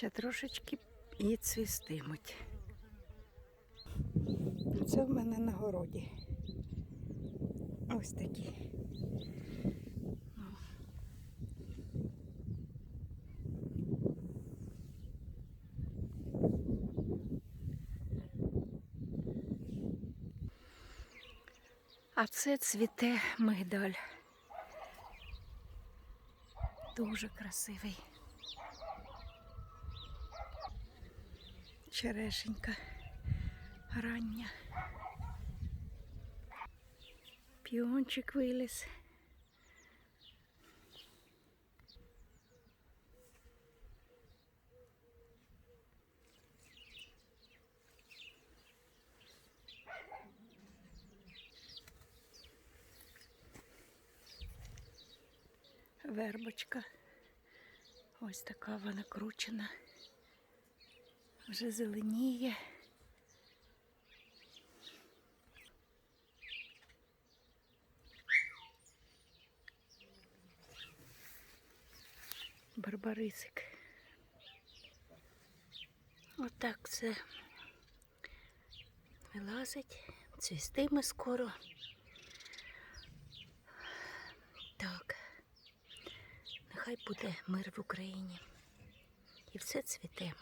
Ще трошечки і цвістимуть. Це в мене на городі. Ось такі. А це цвіте мигдаль. Дуже красивий. Черешенька рання. Піончик виліз. Вербочка. Ось така вона кручена. Вже зеленіє. Барбарисик. Отак це вилазить. Цвістиме скоро. Так. Нехай буде мир в Україні. І все цвіте.